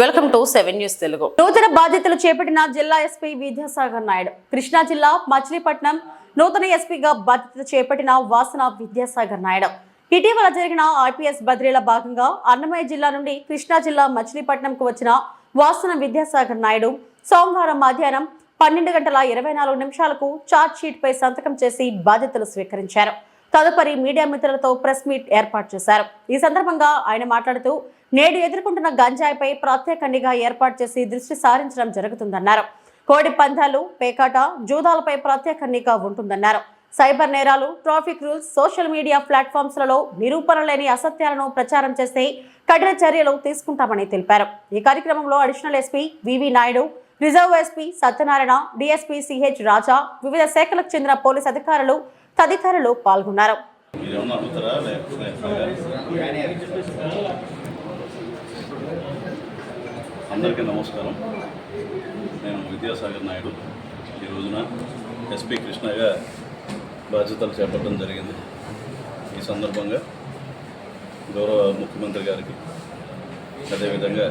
Welcome to seven news Telugu. నూతన బాధ్యతలు చేపట్టిన జిల్లా ఎస్పీ విద్యాసాగర్ నాయుడు. కృష్ణా జిల్లా మచిలీపట్నం నూతన ఎస్పీగా బాధ్యత చేపట్టిన వాసన విద్యాసాగర్ నాయుడు. ఇటీవల జరిగిన ఐపీఎస్ బదిలీల భాగంగా అన్నమయ్య జిల్లా నుండి కృష్ణా జిల్లా మచిలీపట్నంకు వచ్చిన వాసన విద్యాసాగర్ నాయుడు సోమవారం మధ్యాహ్నం పన్నెండు గంటల ఇరవై నాలుగు నిమిషాలకు చార్జ్ షీట్ పై సంతకం చేసి బాధ్యతలు స్వీకరించారు. తదుపరి మీడియా మిత్రులతో ప్రెస్ మీట్ ఏర్పాటు చేశారు. ఈ సందర్భంగా ఆయన మాట్లాడుతూ నేడు ఎదుర్కొంటున్న గంజాయిపై ప్రత్యేక నిఘా ఏర్పాటు చేసి దృష్టి సారించడం జరుగుతుందన్నారు. కోడి పందాలు పేకాట జూదాలపై ప్రత్యేక నిఘా ఉంటుందన్నారు. సైబర్ నేరాలు ట్రాఫిక్ రూల్స్ సోషల్ మీడియా ప్లాట్ఫామ్స్లలో నిరూపణ లేని అసత్యాలను ప్రచారం చేస్తే కఠిన చర్యలు తీసుకుంటామని తెలిపారు. ఈ కార్యక్రమంలో additional SP VV Naidu reserve SP Satyanarayana DSP CH Raja వివిధ శాఖలకు చెందిన పోలీస్ అధికారులు తదితరులు పాల్గొన్నారు. మీరు అడుగుతారా అందరికీ నమస్కారం. నేను విద్యాసాగర్ నాయుడు. ఈ రోజున కృష్ణగా బాధ్యతలు చేపట్టడం జరిగింది. ఈ సందర్భంగా గౌరవ ముఖ్యమంత్రి గారికి అదేవిధంగా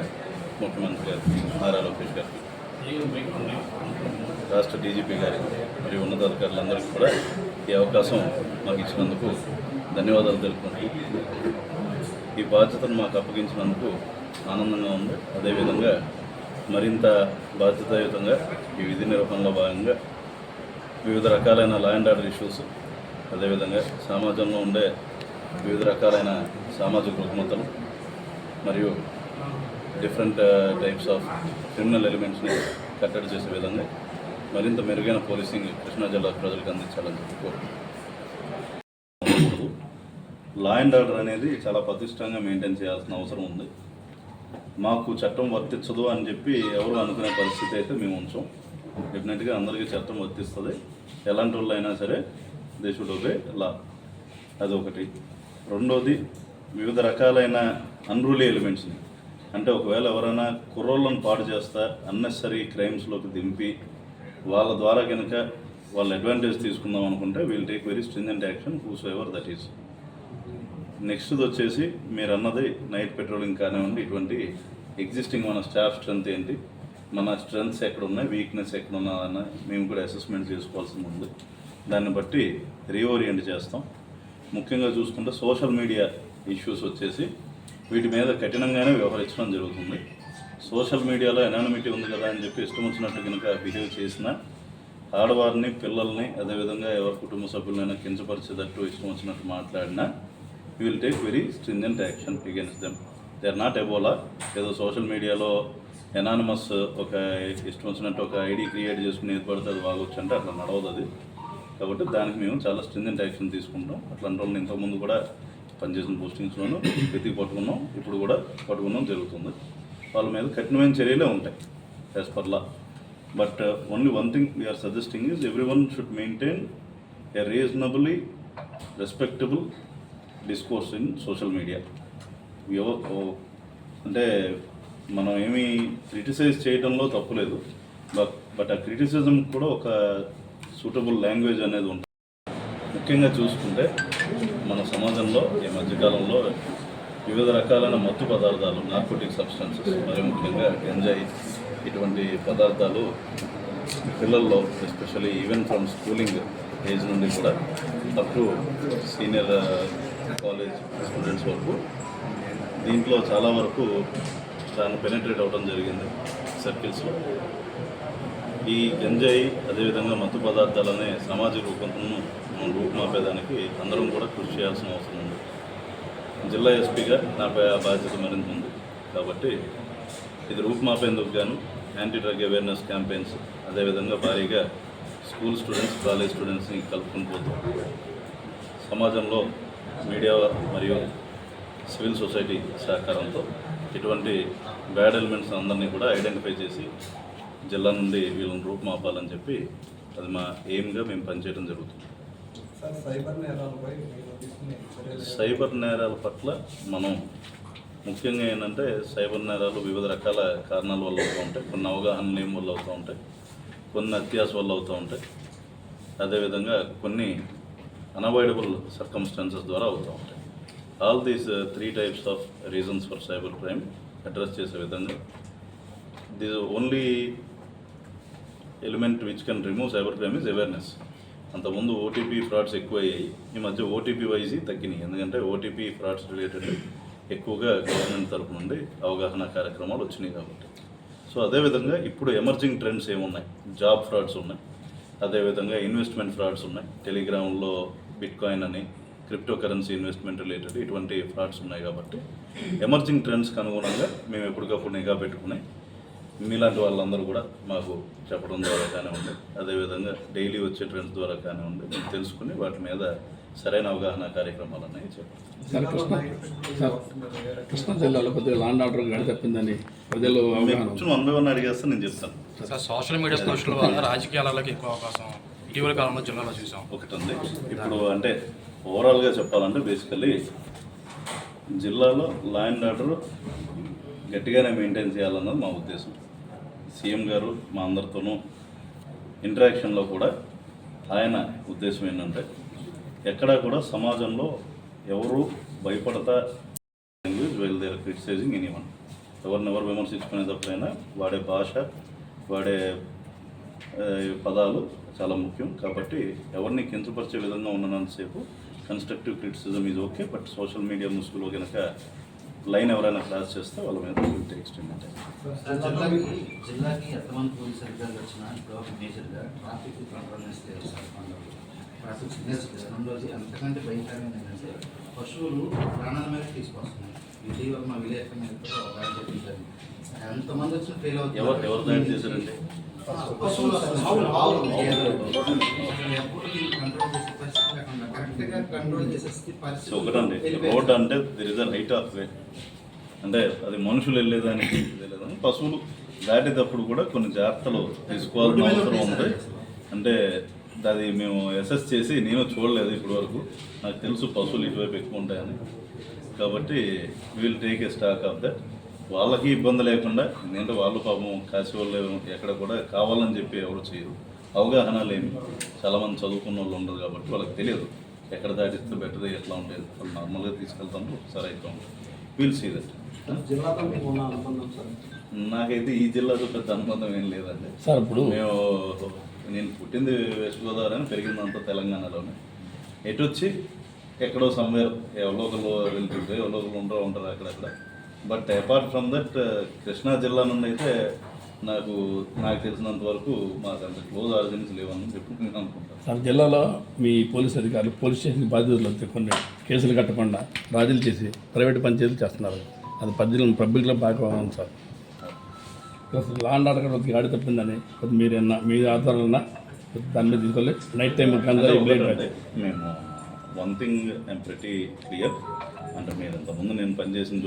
ముఖ్యమంత్రి గారికి నారా లోకేష్ గారికి రాష్ట్ర డీజీపీ గారికి మరియు ఉన్నతాధికారులందరికీ కూడా ఈ అవకాశం మాకు ఇచ్చినందుకు ధన్యవాదాలు తెలుపుకుంటూ ఈ బాధ్యతను మాకు అప్పగించినందుకు ఆనందంగా ఉంది. అదేవిధంగా మరింత బాధ్యతాయుతంగా ఈ విధి నిర్వహణలో భాగంగా వివిధ రకాలైన లా అండ్ ఆర్డర్ ఇష్యూస్ అదేవిధంగా సమాజంలో ఉండే వివిధ రకాలైన సామాజిక రుగ్మతలు మరియు డిఫరెంట్ టైప్స్ ఆఫ్ క్రిమినల్ ఎలిమెంట్స్ని కట్టడి చేసే విధంగా మరింత మెరుగైన పోలీసింగ్ కృష్ణా జిల్లా ప్రజలకు అందించాలని చెప్పి కోరుకుంటున్నాను. లా అండ్ ఆర్డర్ అనేది చాలా పటిష్టంగా మెయింటైన్ చేయాల్సిన అవసరం ఉంది. మాకు చట్టం వర్తించదు అని చెప్పి ఎవరు అనుకునే పరిస్థితి అయితే మేము ఉంచాం. డెఫినెట్గా అందరికీ చట్టం వర్తిస్తుంది. ఎలాంటి వాళ్ళు అయినా సరే దే షుడ్ ఒబే లా అదొకటి. రెండోది వివిధ రకాలైన అన్రూలీ ఎలిమెంట్స్ని అంటే ఒకవేళ ఎవరైనా కుర్రోళ్ళను పాడు చేస్తా అన్నెసరీ క్రైమ్స్లోకి దింపి వాళ్ళ ద్వారా కనుక వాళ్ళు అడ్వాంటేజ్ తీసుకుందాం అనుకుంటే we'll take very stringent action whose ever that is నెక్స్ట్ది వచ్చేసి మీరు అన్నది నైట్ పెట్రోలింగ్ కానివ్వండి ఇటువంటి ఎగ్జిస్టింగ్ మన స్టాఫ్ స్ట్రెంత్ ఏంటి? మన స్ట్రెంగ్స్ ఎక్కడ ఉన్నాయి వీక్నెస్ ఎక్కడ ఉన్నదన్న మేము కూడా అసెస్మెంట్ చేసుకోవాల్సి ఉంది. దాన్ని బట్టి రీఓరియంట్ చేస్తాం. ముఖ్యంగా చూసుకుంటే సోషల్ మీడియా ఇష్యూస్ వచ్చేసి వీటి మీద కఠినంగానే వ్యవహరించడం జరుగుతుంది. సోషల్ మీడియాలో ఎనానిమిటీ ఉంది కదా అని చెప్పి ఇష్టం వచ్చినట్టు కనుక బిహేవ్ చేసినా ఆడవారిని పిల్లల్ని అదేవిధంగా ఎవరి కుటుంబ సభ్యులైనా కించపరిచేటట్టు ఇష్టం వచ్చినట్టు మాట్లాడినా you will take very stringent action against them they are not Ebola ఏదో సోషల్ మీడియాలో ఎనానిమస్ ఒక ఇష్టం వచ్చినట్టు ఒక ఐడి క్రియేట్ చేసుకుని ఏది పడితే అది వాగొచ్చు అంటే అట్లా నడవదు అది. కాబట్టి దానికి మేము చాలా స్ట్రింజెంట్ యాక్షన్ తీసుకుంటాం అట్లాంటి వాళ్ళని ఇంతకుముందు కూడా పనిచేసిన పోస్టింగ్స్లోనూ వెతికి పట్టుకున్నాం ఇప్పుడు కూడా పట్టుకున్నాం జరుగుతుంది. వాళ్ళ మీద కఠినమైన చర్యలే ఉంటాయి as per law but only one thing we're suggesting is every one should maintain a reasonably respectable discourse in social media అంటే మనం ఏమీ క్రిటిసైజ్ చేయడంలో తప్పులేదు బట్ బట్ ఆ క్రిటిసిజం కూడా ఒక సూటబుల్ లాంగ్వేజ్ అనేది ఉంటుంది. ముఖ్యంగా చూసుకుంటే మన సమాజంలో ఈ మధ్యకాలంలో వివిధ రకాలైన మత్తు పదార్థాలు నార్కోటిక్ సబ్స్టెన్సెస్ మరి ముఖ్యంగా గంజాయి ఇటువంటి పదార్థాలు పిల్లల్లో especially even from schooling age నుండి కూడా up to senior college students వరకు దీంట్లో చాలా వరకు దాన్ని పెనిట్రేట్ అవ్వడం జరిగింది సర్కిల్స్లో ఈ గంజాయి అదేవిధంగా మత్తు పదార్థాలనే సామాజిక రూపంను రూపుమాపేదానికి అందరం కూడా కృషి చేయాల్సిన అవసరం ఉంది. జిల్లా ఎస్పీగా నాపై ఆ బాధ్యత మరింత ఉంది. కాబట్టి ఇది రూపుమాపేందుకు గాను యాంటీ డ్రగ్ అవేర్నెస్ క్యాంపెయిన్స్ అదేవిధంగా భారీగా స్కూల్ స్టూడెంట్స్ కాలేజ్ స్టూడెంట్స్ని కలుపుకుని పోతాం. సమాజంలో మీడియా మరియు సివిల్ సొసైటీ సహకారంతో ఇటువంటి బ్యాడ్ ఎలిమెంట్స్ అందరినీ కూడా ఐడెంటిఫై చేసి జిల్లా నుండి వీళ్ళని రూపుమాపాలని చెప్పి అది మా ఎయిమ్గా మేము పనిచేయడం జరుగుతుంది. సైబర్ నేరాల పట్ల మనం ముఖ్యంగా ఏంటంటే సైబర్ నేరాలు వివిధ రకాల కారణాల వల్ల అవుతూ ఉంటాయి. కొన్ని అవగాహన లేని వల్ల అవుతూ ఉంటాయి. కొన్ని అత్యాస వల్ల అవుతూ ఉంటాయి. అదేవిధంగా కొన్ని అన్అవాయిడబుల్ సర్కమ్స్టాన్సెస్ ద్వారా అవుతూ ఉంటాయి. All these three types of reasons for cyber crime address చేసే విధంగా this only element which can remove cyber crime is awareness అంతకుముందు ఓటీపీ ఫ్రాడ్స్ ఎక్కువయ్యాయి. ఈ మధ్య ఓటీపీ వైజ్ తగ్గినాయి. ఎందుకంటే ఓటీపీ ఫ్రాడ్స్ రిలేటెడ్ ఎక్కువగా గవర్నమెంట్ తరపు నుండి అవగాహన కార్యక్రమాలు వచ్చినాయి కాబట్టి. సో అదేవిధంగా ఇప్పుడు ఎమర్జింగ్ ట్రెండ్స్ ఏమున్నాయి? జాబ్ ఫ్రాడ్స్ ఉన్నాయి. అదేవిధంగా ఇన్వెస్ట్మెంట్ ఫ్రాడ్స్ ఉన్నాయి. టెలిగ్రామ్లో బిట్ కాయిన్ అని క్రిప్టో కరెన్సీ ఇన్వెస్ట్మెంట్ రిలేటెడ్ ఇటువంటి ఫ్రాడ్స్ ఉన్నాయి కాబట్టి. ఎమర్జింగ్ ట్రెండ్స్కి అనుగుణంగా మేము ఎప్పటికప్పుడు నిఘా పెట్టుకుని మీలాంటి వాళ్ళందరూ కూడా మాకు చెప్పడం ద్వారా కానివ్వండి అదేవిధంగా డైలీ వచ్చే ట్రెండ్స్ ద్వారా కానివ్వండి మేము తెలుసుకుని వాటి మీద సరైన అవగాహన కార్యక్రమాలు అనేవి సార్ కృష్ణ సార్ కృష్ణా జిల్లాలో కొద్దిగా లాండ్ ఆర్డర్ గడి తప్పిందని ప్రజలు. కూర్చొని వన్ బై వన్ అడిగేస్తే నేను చెప్తాను. సార్ సోషల్ మీడియా పోస్టుల వల్ల రాజకీయాలకు ఎక్కువ అవకాశం ఇటీవల కాలంలో జిల్లాలో చూసాం. ఒకటి ఉంది ఇప్పుడు అంటే ఓవరాల్గా చెప్పాలంటే బేసికలీ జిల్లాలో లా అండ్ ఆర్డర్ గట్టిగానే మెయింటైన్ చేయాలన్నది మా ఉద్దేశం. సీఎం గారు మా అందరితోనూ ఇంటరాక్షన్లో కూడా ఆయన ఉద్దేశం ఏంటంటే ఎక్కడా కూడా సమాజంలో ఎవరు భయపడతా language well they're criticising any one ఎవరిని ఎవరు విమర్శించుకునేటప్పుడైనా వాడే భాష వాడే పదాలు చాలా ముఖ్యం. కాబట్టి ఎవరిని కించపరిచే విధంగా ఉన్నంతసేపు కన్స్ట్రక్టివ్ క్రిటిసిజం ఇది ఓకే బట్ సోషల్ మీడియా ముసుగులో కనుక లైన్ ఎవరైనా క్లాస్ చేస్తే వాళ్ళ మీద ఎక్స్టెండ్ అంటే జిల్లాకి ఎంతమంది పోలీస్ అధికారులు వచ్చినా ఇప్పుడు మేజర్గా ట్రాఫిక్ కంట్రోల్ చేస్తే ట్రాఫిక్ సిగ్నల్స్ రెండోది అంతకంటే భయంకరమైన ఏంటంటే పశువులు ప్రాణాల మీద తీసుకొస్తున్నాయి. ఇటీవల మా చెప్పింది ఎంతమంది వచ్చినా ఫెయిల్ అవుతుంది ఎవరు ఎవరు దాడి చేశారంటే పశువులు కంట్రోల్ చేసే పరిస్థితి లేకుండా కరెక్ట్గా కంట్రోల్ చేసే సో పరిస్థితి ఒకటండి. రోడ్ అంటే there is a right of way అంటే అది మనుషులు వెళ్ళేదానికి వెళ్ళేదానికి పశువులు. దాటేటప్పుడు కూడా కొన్ని జాగ్రత్తలు తీసుకోవాల్సిన అవసరం ఉంది. అంటే అది మేము అసెస్ చేసి నేను చూడలేదు ఇప్పటి వరకు నాకు తెలుసు పశువులు ఇటువైపు ఎక్కువ ఉంటాయని. కాబట్టి will take a stock of that వాళ్ళకి ఇబ్బంది లేకుండా ఎందుకంటే వాళ్ళు పాపం కాసి వాళ్ళు ఎక్కడ కూడా కావాలని చెప్పి ఎవరు చేయరు. అవగాహన లేని చాలామంది చదువుకున్న వాళ్ళు ఉండరు కాబట్టి వాళ్ళకి తెలియదు ఎక్కడ దాటిస్తే బెటర్ ఎట్లా ఉండేది. వాళ్ళు నార్మల్గా తీసుకెళ్తాము ఒకసారి అయితే వీల్ సీ దట్ సార్ నాకైతే ఈ జిల్లాతో పెద్ద అనుబంధం ఏం లేదండి. సార్ ఇప్పుడు మేము నేను పుట్టింది వెస్ట్ గోదావరి అని పెరిగిందంతా తెలంగాణలోనే. ఎటు వచ్చి ఎక్కడో సమ్వేర్ ఎవరో ఒకరు వెళ్తుంటే ఎవరో ఒకరు ఉండరు ఉంటారు అక్కడక్కడ. But apart from that Krishna జిల్లా నుండి అయితే నాకు నాకు తెలిసినంత వరకు మాకు అంత క్లోజ్ ఆర్గన్స్ లేవని చెప్పి నేను అనుకుంటాను. సార్ జిల్లాలో మీ పోలీస్ అధికారులు పోలీస్ స్టేషన్ బాధ్యతలు కొన్ని కేసులు కట్టకుండా రాజీలు చేసి ప్రైవేట్ పంచాయతీలు చేస్తున్నారు. అది పద్ధతిలో పబ్లిక్లో బాగా ఉంది సార్. అసలు లాండ్ ఆర్డర్ కొద్దిగా గాడి తప్పిందని కొద్ది మీరు ఏమన్నా మీ ఆధారాలన్నా దాని మీద తీసుకోవాలి. నైట్ టైం మేము వన్ థింగ్ ఐమ్ ప్రతి క్లియర్ అంటే మీరు ఇంతకుముందు నేను పనిచేసిన